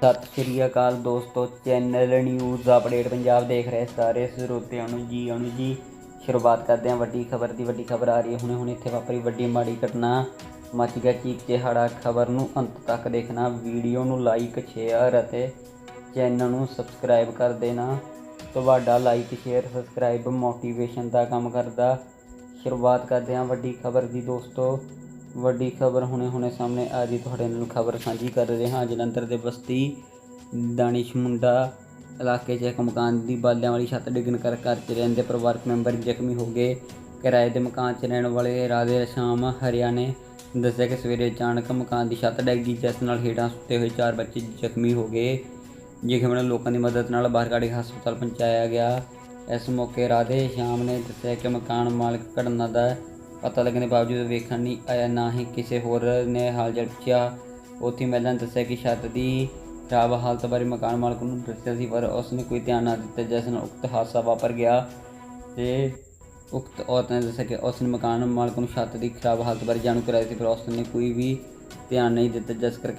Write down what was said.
ਸਤਿ ਸ਼੍ਰੀ ਅਕਾਲ ਦੋਸਤੋ channel news update Punjab ਦੇਖ ਰਹੇ ਸਾਰੇ ਸਰੋਤਿਆਂ ਨੂੰ ਜੀ ਆਉਣ ਜੀ। ਸ਼ੁਰੂਆਤ ਕਰਦੇ ਹਾਂ ਵੱਡੀ ਖਬਰ ਦੀ, ਵੱਡੀ ਖਬਰ ਆ ਰਹੀ ਹੈ। ਹੁਣੇ ਹੁਣੇ ਇੱਥੇ ਵਾਪਰੀ ਵੱਡੀ ਮਾੜੀ ਘਟਨਾ। ਮੱਚ ਗਿਆ ਚੀਕ ਚਿਹਾੜਾ ਖਬਰ ਨੂੰ ਅੰਤ ਤੱਕ ਦੇਖਣਾ। ਵੀਡੀਓ ਨੂੰ ਲਾਈਕ ਸ਼ੇਅਰ ਅਤੇ ਚੈਨਲ ਨੂੰ ਸਬਸਕ੍ਰਾਈਬ ਕਰ ਦੇਣਾ। ਤੁਹਾਡਾ ਲਾਈਕ ਸ਼ੇਅਰ ਸਬਸਕ੍ਰਾਈਬ ਮੋਟੀਵੇਸ਼ਨ ਦਾ ਕੰਮ ਕਰਦਾ। ਸ਼ੁਰੂਆਤ ਕਰਦੇ ਹਾਂ ਵੱਡੀ ਖਬਰ ਦੀ ਦੋਸਤੋ। ਵੱਡੀ ਖਬਰ ਹੁਣੇ ਹੁਣੇ ਸਾਹਮਣੇ ਆ ਜੀ, ਤੁਹਾਡੇ ਨਾਲ ਖਬਰ ਸਾਂਝੀ ਕਰ ਰਹੇ ਹਾਂ। ਜਲੰਧਰ ਦੇ ਬਸਤੀ ਦਾਨਿਸ਼ ਮੁੰਡਾ ਇਲਾਕੇ 'ਚ ਇੱਕ ਮਕਾਨ ਦੀ ਬਾਲਿਆਂ ਵਾਲੀ ਛੱਤ ਡਿੱਗਣ ਕਰ ਘਰ 'ਚ ਰਹਿੰਦੇ ਪਰਿਵਾਰਕ ਮੈਂਬਰ ਜ਼ਖਮੀ ਹੋ ਗਏ। ਕਿਰਾਏ ਦੇ ਮਕਾਨ 'ਚ ਰਹਿਣ ਵਾਲੇ ਰਾਧੇ ਸ਼ਾਮ ਹਰਿਆ ਨੇ ਦੱਸਿਆ ਕਿ ਸਵੇਰੇ ਅਚਾਨਕ ਮਕਾਨ ਦੀ ਛੱਤ ਡਿੱਗ ਗਈ, ਜਿਸ ਨਾਲ ਹੇਠਾਂ ਸੁੱਤੇ ਹੋਏ ਚਾਰ ਬੱਚੇ ਜ਼ਖਮੀ ਹੋ ਗਏ। ਜ਼ਖਮੀ ਨੂੰ ਲੋਕਾਂ ਦੀ ਮਦਦ ਨਾਲ ਬਾਹਰ ਕੱਢ ਹਸਪਤਾਲ ਪਹੁੰਚਾਇਆ ਗਿਆ। ਇਸ ਮੌਕੇ ਰਾਧੇ ਸ਼ਾਮ ਨੇ ਦੱਸਿਆ ਕਿ ਮਕਾਨ ਮਾਲਕ ਘਟਨਾ ਦਾ ਪਤਾ ਲੱਗਣ ਦੇ ਬਾਵਜੂਦ ਵੇਖਣ ਨਹੀਂ ਆਇਆ, ਨਾ ਹੀ ਕਿਸੇ ਹੋਰ ਨੇ ਹਾਲ ਚਾਲ ਪੁੱਛਿਆ। ਉੱਥੇ ਮਹਿਲਾ ਨੇ ਦੱਸਿਆ ਕਿ ਛੱਤ ਦੀ ਖਰਾਬ ਹਾਲਤ ਬਾਰੇ ਮਕਾਨ ਮਾਲਕ ਨੂੰ ਦੱਸਿਆ ਸੀ, ਪਰ ਉਸਨੇ ਕੋਈ ਧਿਆਨ ਨਾ ਦਿੱਤਾ। ਜਿਸ ਨਾਲ ਉਕਤ ਹਾਦਸਾ ਵਾਪਰ ਗਿਆ ਤੇ ਉਕਤ ਔਰਤ ਨੇ ਦੱਸਿਆ ਕਿ ਉਸਨੇ ਮਕਾਨ ਮਾਲਕ ਨੂੰ ਛੱਤ ਦੀ ਖਰਾਬ ਹਾਲਤ ਬਾਰੇ ਜਾਣੂ ਕਰਾਇਆ ਸੀ, ਪਰ ਉਸਨੇ ਕੋਈ ਵੀ ਧਿਆਨ ਨਹੀਂ ਦਿੱਤਾ। ਜਿਸ ਕਰਕੇ